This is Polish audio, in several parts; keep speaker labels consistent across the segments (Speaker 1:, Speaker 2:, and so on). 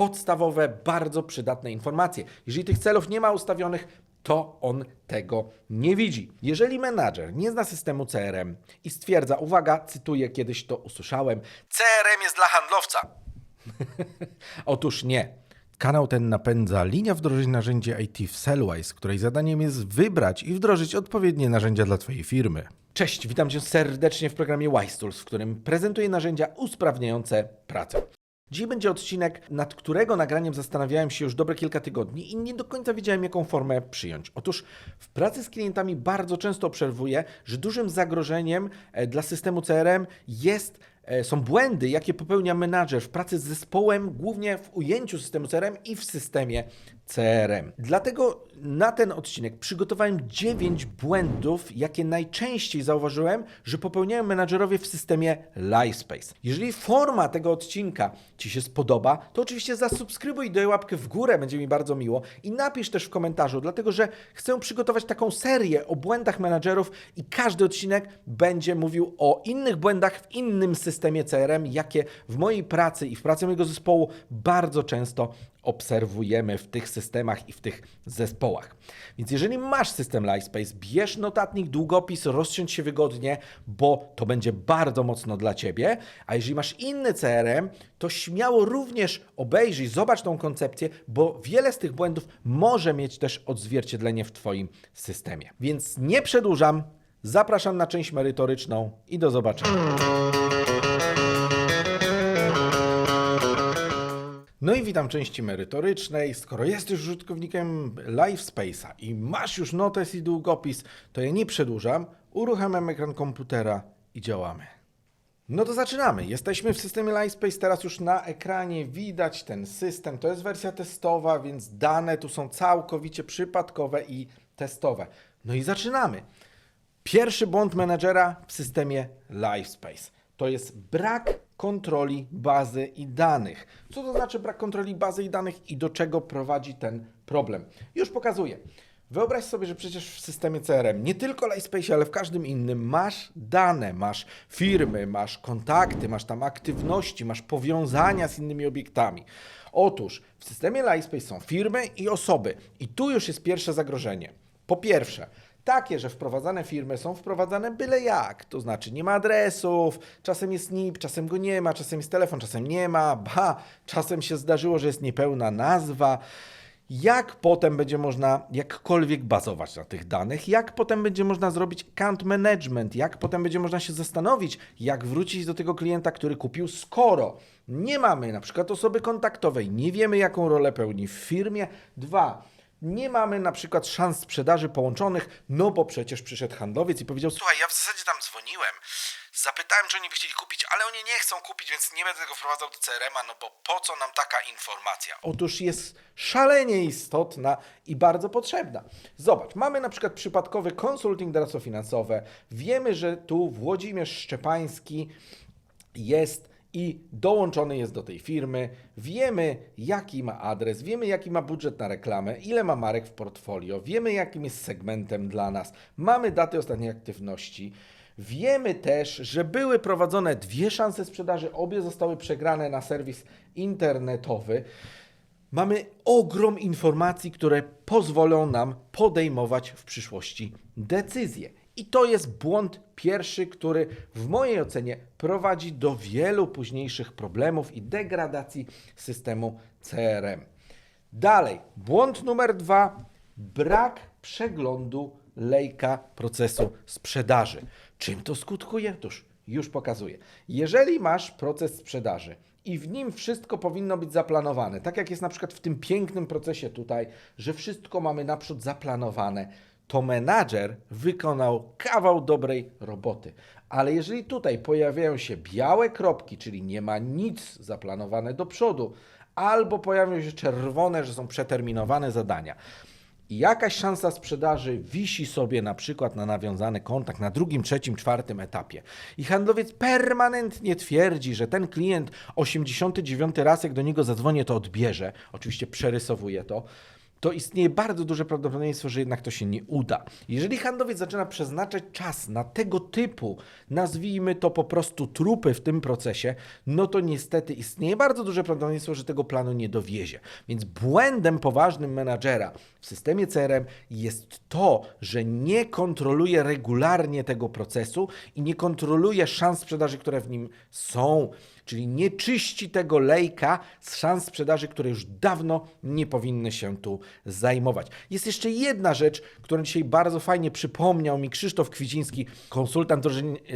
Speaker 1: podstawowe, bardzo przydatne informacje. Jeżeli tych celów nie ma ustawionych, to on tego nie widzi. Jeżeli menadżer nie zna systemu CRM i stwierdza, uwaga, cytuję, kiedyś to usłyszałem, CRM jest dla handlowca. Otóż nie. Kanał ten napędza linia wdrożeń narzędzi IT w Sellwise, której zadaniem jest wybrać i wdrożyć odpowiednie narzędzia dla Twojej firmy. Cześć, witam Cię serdecznie w programie Wise Tools, w którym prezentuję narzędzia usprawniające pracę. Dziś będzie odcinek, nad którego nagraniem zastanawiałem się już dobre kilka tygodni i nie do końca wiedziałem, jaką formę przyjąć. Otóż w pracy z klientami bardzo często obserwuję, że dużym zagrożeniem e, dla systemu CRM jest e, są błędy, jakie popełnia menadżer w pracy z zespołem, głównie w ujęciu systemu CRM i w systemie CRM. Dlatego na ten odcinek przygotowałem 9 błędów, jakie najczęściej zauważyłem, że popełniają menadżerowie w systemie Livespace. Jeżeli forma tego odcinka Ci się spodoba, to oczywiście zasubskrybuj i daj łapkę w górę, będzie mi bardzo miło. I napisz też w komentarzu, dlatego że chcę przygotować taką serię o błędach menadżerów i każdy odcinek będzie mówił o innych błędach w innym systemie CRM, jakie w mojej pracy i w pracy mojego zespołu bardzo często obserwujemy w tych systemach i w tych zespołach. Więc jeżeli masz system Livespace, bierz notatnik, długopis, rozsiądź się wygodnie, bo to będzie bardzo mocno dla Ciebie. A jeżeli masz inny CRM, to śmiało również obejrzyj, zobacz tą koncepcję, bo wiele z tych błędów może mieć też odzwierciedlenie w Twoim systemie. Więc nie przedłużam, zapraszam na część merytoryczną i do zobaczenia. No i witam części merytorycznej. Skoro jesteś użytkownikiem LiveSpace'a i masz już notes i długopis, to ja nie przedłużam, uruchamiam ekran komputera i działamy. No to zaczynamy. Jesteśmy w systemie LiveSpace, teraz już na ekranie widać ten system. To jest wersja testowa, więc dane tu są całkowicie przypadkowe i testowe. No i zaczynamy. Pierwszy błąd menedżera w systemie LiveSpace to jest brak kontroli bazy i danych. Co to znaczy brak kontroli bazy i danych i do czego prowadzi ten problem? Już pokazuję. Wyobraź sobie, że przecież w systemie CRM, nie tylko LifeSpace, ale w każdym innym, masz dane, masz firmy, masz kontakty, masz tam aktywności, masz powiązania z innymi obiektami. Otóż w systemie LifeSpace są firmy i osoby. I tu już jest pierwsze zagrożenie. Po pierwsze, takie, że wprowadzane firmy są wprowadzane byle jak. To znaczy nie ma adresów, czasem jest NIP, czasem go nie ma, czasem jest telefon, czasem nie ma, ba, czasem się zdarzyło, że jest niepełna nazwa. Jak potem będzie można jakkolwiek bazować na tych danych? Jak potem będzie można zrobić account management? Jak potem będzie można się zastanowić, jak wrócić do tego klienta, który kupił, skoro nie mamy na przykład osoby kontaktowej, nie wiemy jaką rolę pełni w firmie? Dwa, nie mamy na przykład szans sprzedaży połączonych, no bo przecież przyszedł handlowiec i powiedział: Słuchaj, ja w zasadzie tam dzwoniłem, zapytałem, czy oni by chcieli kupić, ale oni nie chcą kupić, więc nie będę tego wprowadzał do CRM-a, no bo po co nam taka informacja? Otóż jest szalenie istotna i bardzo potrzebna. Zobacz, mamy na przykład przypadkowy konsulting doradczo finansowe. Wiemy, że tu Włodzimierz Szczepański jest i dołączony jest do tej firmy. Wiemy, jaki ma adres, wiemy, jaki ma budżet na reklamę, ile ma marek w portfolio, wiemy, jakim jest segmentem dla nas, mamy daty ostatniej aktywności. Wiemy też, że były prowadzone dwie szanse sprzedaży, obie zostały przegrane na serwis internetowy. Mamy ogrom informacji, które pozwolą nam podejmować w przyszłości decyzje. I to jest błąd pierwszy, który w mojej ocenie prowadzi do wielu późniejszych problemów i degradacji systemu CRM. Dalej, błąd numer dwa: brak przeglądu lejka procesu sprzedaży. Czym to skutkuje? Otóż już pokazuję. Jeżeli masz proces sprzedaży i w nim wszystko powinno być zaplanowane, tak jak jest na przykład w tym pięknym procesie tutaj, że wszystko mamy naprzód zaplanowane, to menadżer wykonał kawał dobrej roboty. Ale jeżeli tutaj pojawiają się białe kropki, czyli nie ma nic zaplanowane do przodu, albo pojawią się czerwone, że są przeterminowane zadania, i jakaś szansa sprzedaży wisi sobie na przykład na nawiązany kontakt na drugim, trzecim, czwartym etapie. I handlowiec permanentnie twierdzi, że ten klient 89 raz, jak do niego zadzwonię, to odbierze. Oczywiście przerysowuje to to istnieje bardzo duże prawdopodobieństwo, że jednak to się nie uda. Jeżeli handlowiec zaczyna przeznaczać czas na tego typu, nazwijmy to po prostu trupy w tym procesie, no to niestety istnieje bardzo duże prawdopodobieństwo, że tego planu nie dowiezie. Więc błędem poważnym menadżera w systemie CRM jest to, że nie kontroluje regularnie tego procesu i nie kontroluje szans sprzedaży, które w nim są. Czyli nie czyści tego lejka z szans sprzedaży, które już dawno nie powinny się tu zajmować. Jest jeszcze jedna rzecz, którą dzisiaj bardzo fajnie przypomniał mi Krzysztof Kwidziński, konsultant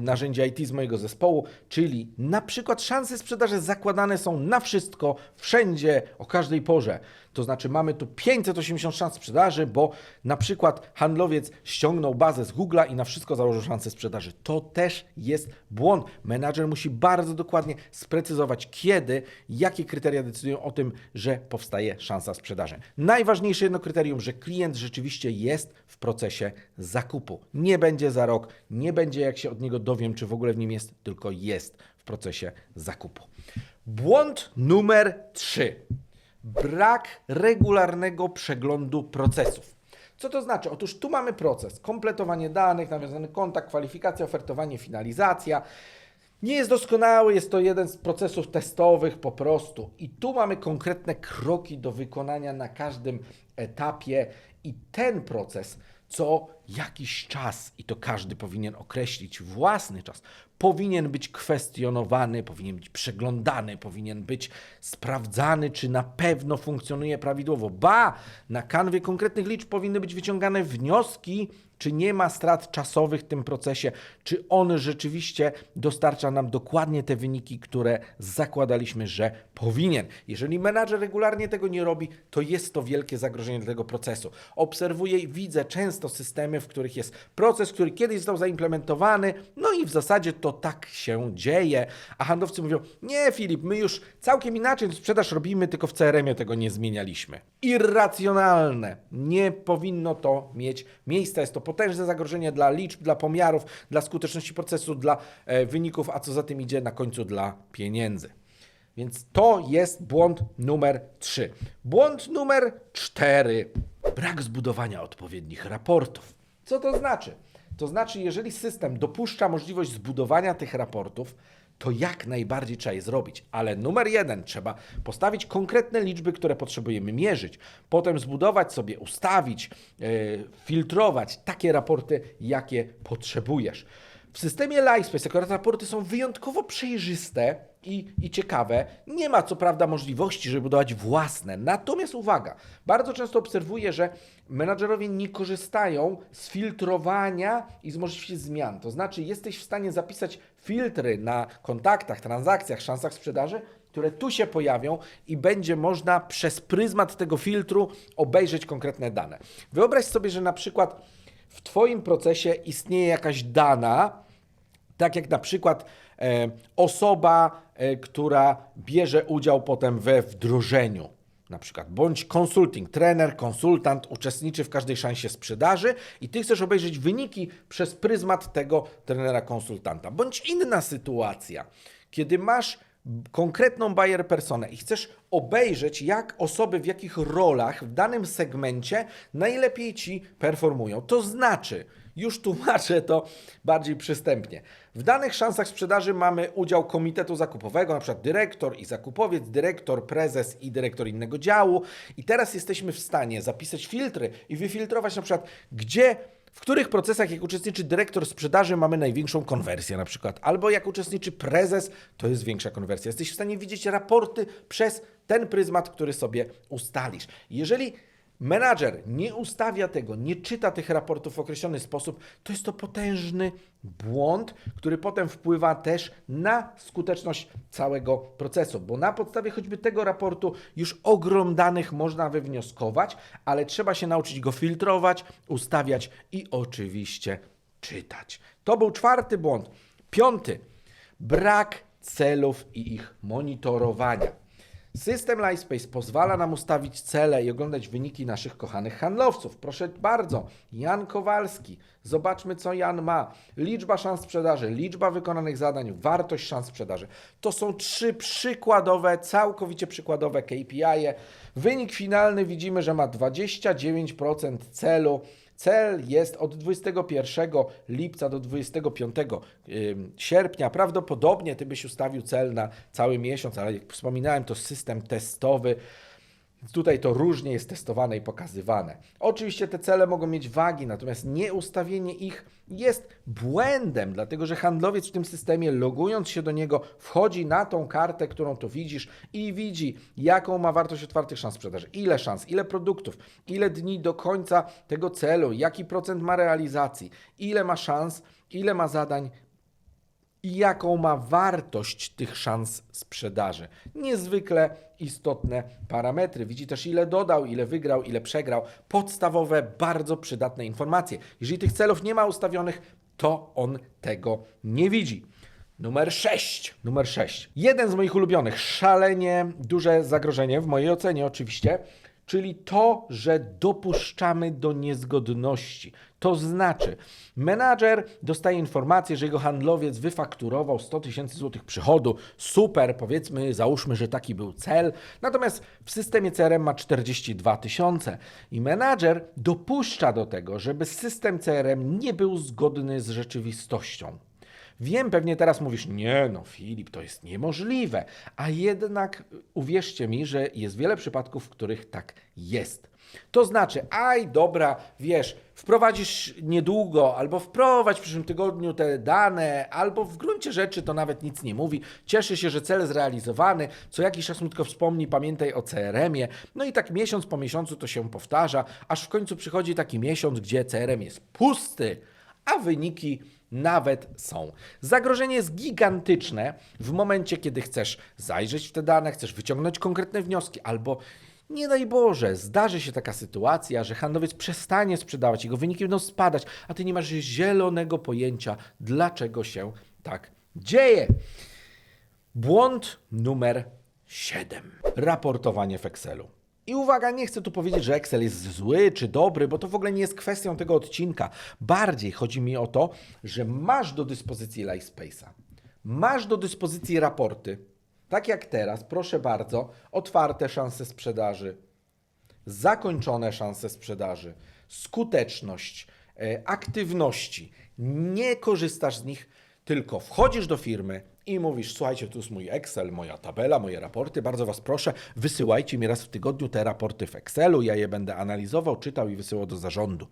Speaker 1: narzędzi IT z mojego zespołu, czyli na przykład szanse sprzedaży zakładane są na wszystko, wszędzie, o każdej porze. To znaczy mamy tu 580 szans sprzedaży, bo na przykład handlowiec ściągnął bazę z Google'a i na wszystko założył szansę sprzedaży. To też jest błąd. Menadżer musi bardzo dokładnie sprecyzować, kiedy, jakie kryteria decydują o tym, że powstaje szansa sprzedaży. Najważniejsze jedno kryterium, że klient rzeczywiście jest w procesie zakupu. Nie będzie za rok, nie będzie jak się od niego dowiem, czy w ogóle w nim jest, tylko jest w procesie zakupu. Błąd numer 3 brak regularnego przeglądu procesów. Co to znaczy? Otóż tu mamy proces: kompletowanie danych, nawiązany kontakt, kwalifikacja, ofertowanie, finalizacja. Nie jest doskonały, jest to jeden z procesów testowych po prostu. I tu mamy konkretne kroki do wykonania na każdym etapie, i ten proces co jakiś czas, i to każdy powinien określić własny czas, powinien być kwestionowany, powinien być przeglądany, powinien być sprawdzany, czy na pewno funkcjonuje prawidłowo. Ba, na kanwie konkretnych liczb powinny być wyciągane wnioski, czy nie ma strat czasowych w tym procesie, czy on rzeczywiście dostarcza nam dokładnie te wyniki, które zakładaliśmy, że powinien. Jeżeli menadżer regularnie tego nie robi, to jest to wielkie zagrożenie dla tego procesu. Obserwuję i widzę często systemy, w których jest proces, który kiedyś został zaimplementowany, no i w zasadzie to tak się dzieje, a handlowcy mówią, nie Filip, my już całkiem inaczej sprzedaż robimy, tylko w CRM-ie tego nie zmienialiśmy. Irracjonalne. Nie powinno to mieć miejsca. Jest to potężne zagrożenie dla liczb, dla pomiarów, dla skuteczności procesu, dla e, wyników, a co za tym idzie na końcu dla pieniędzy. Więc to jest błąd numer 3. Błąd numer 4. Brak zbudowania odpowiednich raportów. Co to znaczy? To znaczy, jeżeli system dopuszcza możliwość zbudowania tych raportów, to jak najbardziej trzeba je zrobić. Ale numer jeden, trzeba postawić konkretne liczby, które potrzebujemy mierzyć, potem zbudować sobie, ustawić, yy, filtrować takie raporty, jakie potrzebujesz. W systemie Livespace akurat raporty są wyjątkowo przejrzyste i, i ciekawe. Nie ma co prawda możliwości, żeby budować własne. Natomiast uwaga, bardzo często obserwuję, że menadżerowie nie korzystają z filtrowania i z możliwości zmian. To znaczy, jesteś w stanie zapisać filtry na kontaktach, transakcjach, szansach sprzedaży, które tu się pojawią i będzie można przez pryzmat tego filtru obejrzeć konkretne dane. Wyobraź sobie, że na przykład w Twoim procesie istnieje jakaś dana, tak jak na przykład e, osoba, e, która bierze udział potem we wdrożeniu. Na przykład, bądź konsulting, trener, konsultant uczestniczy w każdej szansie sprzedaży i ty chcesz obejrzeć wyniki przez pryzmat tego trenera, konsultanta. Bądź inna sytuacja, kiedy masz konkretną buyer personę i chcesz obejrzeć, jak osoby w jakich rolach w danym segmencie najlepiej ci performują. To znaczy, już tłumaczę to bardziej przystępnie. W danych szansach sprzedaży mamy udział komitetu zakupowego, na przykład dyrektor i zakupowiec, dyrektor, prezes i dyrektor innego działu. I teraz jesteśmy w stanie zapisać filtry i wyfiltrować na przykład, gdzie w których procesach, jak uczestniczy dyrektor sprzedaży, mamy największą konwersję na przykład, albo jak uczestniczy prezes, to jest większa konwersja. Jesteś w stanie widzieć raporty przez ten pryzmat, który sobie ustalisz. Jeżeli menadżer nie ustawia tego, nie czyta tych raportów w określony sposób, to jest to potężny błąd, który potem wpływa też na skuteczność całego procesu, bo na podstawie choćby tego raportu już ogrom danych można wywnioskować, ale trzeba się nauczyć go filtrować, ustawiać i oczywiście czytać. To był czwarty błąd. Piąty. Brak celów i ich monitorowania. System Livespace pozwala nam ustawić cele i oglądać wyniki naszych kochanych handlowców. Proszę bardzo, Jan Kowalski. Zobaczmy, co Jan ma. Liczba szans sprzedaży, liczba wykonanych zadań, wartość szans sprzedaży. To są trzy przykładowe, całkowicie przykładowe KPI. -e. Wynik finalny widzimy, że ma 29% celu. Cel jest od 21 lipca do 25 ym, sierpnia. Prawdopodobnie ty byś ustawił cel na cały miesiąc, ale jak wspominałem, to system testowy. Tutaj to różnie jest testowane i pokazywane. Oczywiście te cele mogą mieć wagi, natomiast nieustawienie ich jest błędem, dlatego że handlowiec w tym systemie, logując się do niego, wchodzi na tą kartę, którą tu widzisz i widzi, jaką ma wartość otwartych szans sprzedaży, ile szans, ile produktów, ile dni do końca tego celu, jaki procent ma realizacji, ile ma szans, ile ma zadań, i jaką ma wartość tych szans sprzedaży. Niezwykle istotne parametry. Widzi też, ile dodał, ile wygrał, ile przegrał. Podstawowe, bardzo przydatne informacje. Jeżeli tych celów nie ma ustawionych, to on tego nie widzi. Numer 6. Numer 6. Jeden z moich ulubionych, szalenie duże zagrożenie, w mojej ocenie oczywiście, czyli to, że dopuszczamy do niezgodności. To znaczy, menadżer dostaje informację, że jego handlowiec wyfakturował 100 tysięcy złotych przychodu. Super, powiedzmy, załóżmy, że taki był cel. Natomiast w systemie CRM ma 42 tysiące i menadżer dopuszcza do tego, żeby system CRM nie był zgodny z rzeczywistością. Wiem, pewnie teraz mówisz, nie no Filip, to jest niemożliwe, a jednak uwierzcie mi, że jest wiele przypadków, w których tak jest. To znaczy, aj dobra, wiesz, wprowadzisz niedługo, albo wprowadź w przyszłym tygodniu te dane, albo w gruncie rzeczy to nawet nic nie mówi. Cieszy się, że cel zrealizowany, co jakiś czas tylko wspomni, pamiętaj o CRM-ie. No i tak miesiąc po miesiącu to się powtarza, aż w końcu przychodzi taki miesiąc, gdzie CRM jest pusty, a wyniki nawet są. Zagrożenie jest gigantyczne w momencie, kiedy chcesz zajrzeć w te dane, chcesz wyciągnąć konkretne wnioski, albo nie daj Boże, zdarzy się taka sytuacja, że handlowiec przestanie sprzedawać, jego wyniki będą spadać, a ty nie masz zielonego pojęcia, dlaczego się tak dzieje. Błąd numer 7. Raportowanie w Excelu. I uwaga, nie chcę tu powiedzieć, że Excel jest zły czy dobry, bo to w ogóle nie jest kwestią tego odcinka. Bardziej chodzi mi o to, że masz do dyspozycji Livespace'a. Masz do dyspozycji raporty. Tak jak teraz, proszę bardzo, otwarte szanse sprzedaży, zakończone szanse sprzedaży, skuteczność, e, aktywności. Nie korzystasz z nich, tylko wchodzisz do firmy i mówisz: Słuchajcie, tu jest mój Excel, moja tabela, moje raporty. Bardzo Was proszę, wysyłajcie mi raz w tygodniu te raporty w Excelu. Ja je będę analizował, czytał i wysyłał do zarządu.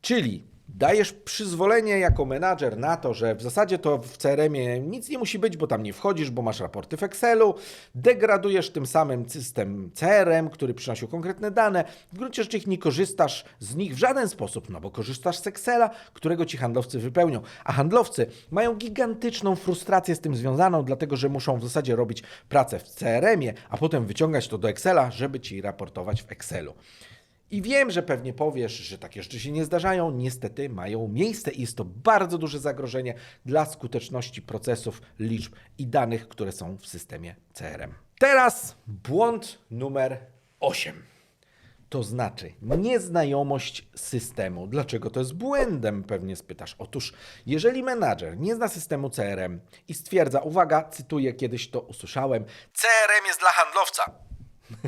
Speaker 1: Czyli dajesz przyzwolenie jako menadżer na to, że w zasadzie to w CRM-ie nic nie musi być, bo tam nie wchodzisz, bo masz raporty w Excelu, degradujesz tym samym system CRM, który przynosił konkretne dane, w gruncie rzeczy nie korzystasz z nich w żaden sposób, no bo korzystasz z Excela, którego ci handlowcy wypełnią, a handlowcy mają gigantyczną frustrację z tym związaną, dlatego że muszą w zasadzie robić pracę w CRM-ie, a potem wyciągać to do Excela, żeby ci raportować w Excelu. I wiem, że pewnie powiesz, że takie rzeczy się nie zdarzają. Niestety mają miejsce i jest to bardzo duże zagrożenie dla skuteczności procesów, liczb i danych, które są w systemie CRM. Teraz błąd numer 8. To znaczy nieznajomość systemu. Dlaczego to jest błędem, pewnie spytasz. Otóż, jeżeli menadżer nie zna systemu CRM i stwierdza, uwaga, cytuję, kiedyś to usłyszałem, CRM jest dla handlowca.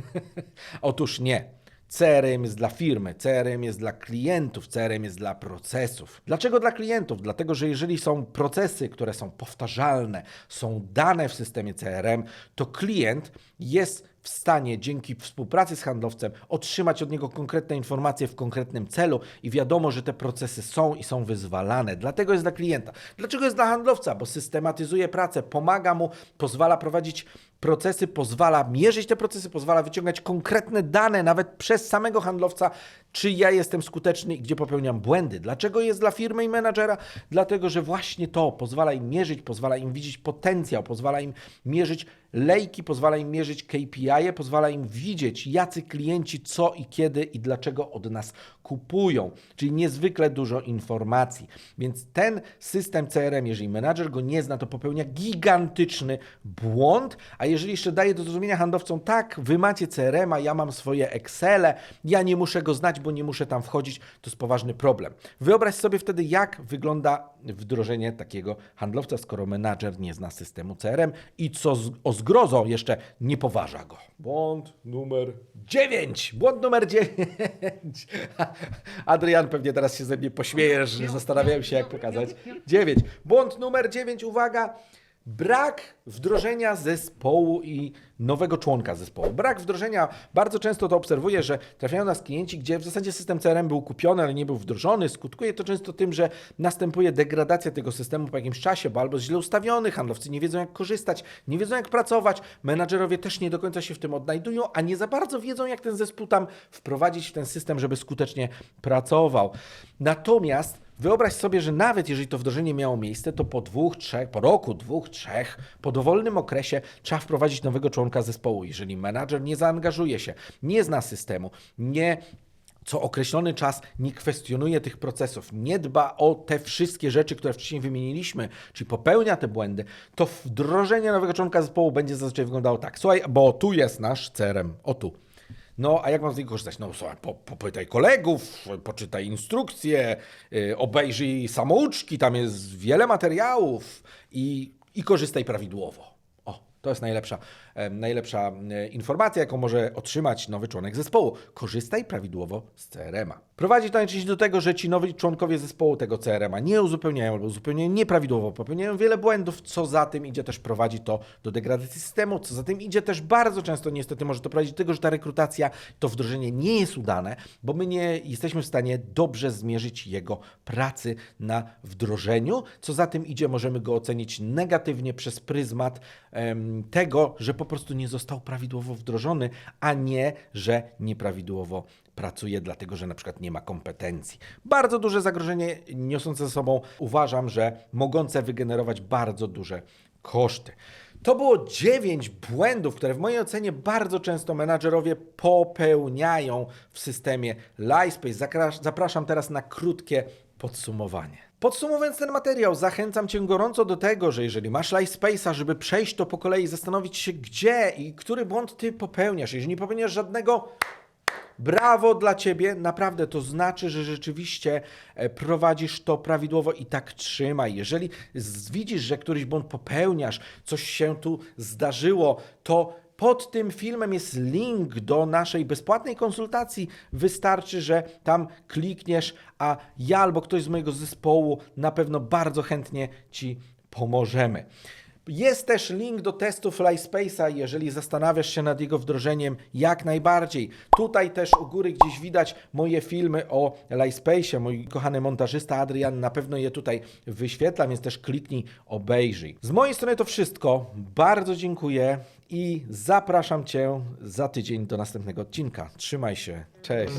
Speaker 1: Otóż nie. CRM jest dla firmy, CRM jest dla klientów, CRM jest dla procesów. Dlaczego dla klientów? Dlatego, że jeżeli są procesy, które są powtarzalne, są dane w systemie CRM, to klient jest w stanie dzięki współpracy z handlowcem otrzymać od niego konkretne informacje w konkretnym celu i wiadomo, że te procesy są i są wyzwalane. Dlatego jest dla klienta. Dlaczego jest dla handlowca? Bo systematyzuje pracę, pomaga mu, pozwala prowadzić procesy, pozwala mierzyć te procesy, pozwala wyciągać konkretne dane nawet przez samego handlowca, czy ja jestem skuteczny i gdzie popełniam błędy. Dlaczego jest dla firmy i menadżera? Dlatego, że właśnie to pozwala im mierzyć, pozwala im widzieć potencjał, pozwala im mierzyć lejki, pozwala im mierzyć KPI, pozwala im widzieć, jacy klienci co i kiedy i dlaczego od nas kupują, czyli niezwykle dużo informacji. Więc ten system CRM, jeżeli menadżer go nie zna, to popełnia gigantyczny błąd, a jeżeli jeszcze daje do zrozumienia handlowcom, tak, wy macie CRM, a ja mam swoje Excele, ja nie muszę go znać, bo nie muszę tam wchodzić, to jest poważny problem. Wyobraź sobie wtedy, jak wygląda wdrożenie takiego handlowca, skoro menadżer nie zna systemu CRM i co z, o zgrozą jeszcze nie poważa go. Błąd numer 9. Błąd numer 9. Adrian pewnie teraz się ze mnie pośmiejesz, że zastanawiałem się jak pokazać. 9. Błąd numer 9. Uwaga. Brak wdrożenia zespołu i nowego członka zespołu. Brak wdrożenia, bardzo często to obserwuję, że trafiają nas klienci, gdzie w zasadzie system CRM był kupiony, ale nie był wdrożony. Skutkuje to często tym, że następuje degradacja tego systemu po jakimś czasie, bo albo źle ustawiony, handlowcy nie wiedzą jak korzystać, nie wiedzą jak pracować, menadżerowie też nie do końca się w tym odnajdują, a nie za bardzo wiedzą jak ten zespół tam wprowadzić w ten system, żeby skutecznie pracował. Natomiast Wyobraź sobie, że nawet jeżeli to wdrożenie miało miejsce, to po dwóch, trzech, po roku, dwóch, trzech, po dowolnym okresie trzeba wprowadzić nowego członka zespołu. Jeżeli menadżer nie zaangażuje się, nie zna systemu, nie co określony czas nie kwestionuje tych procesów, nie dba o te wszystkie rzeczy, które wcześniej wymieniliśmy, czyli popełnia te błędy, to wdrożenie nowego członka zespołu będzie zazwyczaj wyglądało tak. Słuchaj, bo tu jest nasz CRM, o tu. No, a jak mam z niego korzystać? No, słuchaj, po, popytaj kolegów, poczytaj instrukcje, yy, obejrzyj samouczki, tam jest wiele materiałów i, i korzystaj prawidłowo. O, to jest najlepsza, najlepsza e, informacja, jaką może otrzymać nowy członek zespołu. Korzystaj prawidłowo z CRM-a. Prowadzi to najczęściej do tego, że ci nowi członkowie zespołu tego CRM-a nie uzupełniają albo uzupełniają nieprawidłowo, popełniają wiele błędów, co za tym idzie też prowadzi to do degradacji systemu, co za tym idzie też bardzo często niestety może to prowadzić do tego, że ta rekrutacja, to wdrożenie nie jest udane, bo my nie jesteśmy w stanie dobrze zmierzyć jego pracy na wdrożeniu, co za tym idzie możemy go ocenić negatywnie przez pryzmat em, tego, że po prostu nie został prawidłowo wdrożony, a nie, że nieprawidłowo pracuje, dlatego że na przykład nie ma kompetencji. Bardzo duże zagrożenie niosące ze sobą uważam, że mogące wygenerować bardzo duże koszty. To było dziewięć błędów, które w mojej ocenie bardzo często menadżerowie popełniają w systemie LifeSpace. Zapraszam teraz na krótkie podsumowanie. Podsumowując ten materiał, zachęcam Cię gorąco do tego, że jeżeli masz LifeSpace'a, żeby przejść to po kolei, zastanowić się gdzie i który błąd Ty popełniasz. Jeżeli nie popełniasz żadnego, Brawo dla ciebie, naprawdę to znaczy, że rzeczywiście e, prowadzisz to prawidłowo i tak trzymaj. Jeżeli widzisz, że któryś błąd popełniasz, coś się tu zdarzyło, to pod tym filmem jest link do naszej bezpłatnej konsultacji. Wystarczy, że tam klikniesz, a ja albo ktoś z mojego zespołu na pewno bardzo chętnie ci pomożemy. Jest też link do testów LifeSpace'a, jeżeli zastanawiasz się nad jego wdrożeniem, jak najbardziej. Tutaj też u góry gdzieś widać moje filmy o LifeSpace'ie. Mój kochany montażysta Adrian na pewno je tutaj wyświetla, więc też kliknij, obejrzyj. Z mojej strony to wszystko. Bardzo dziękuję i zapraszam Cię za tydzień do następnego odcinka. Trzymaj się. Cześć.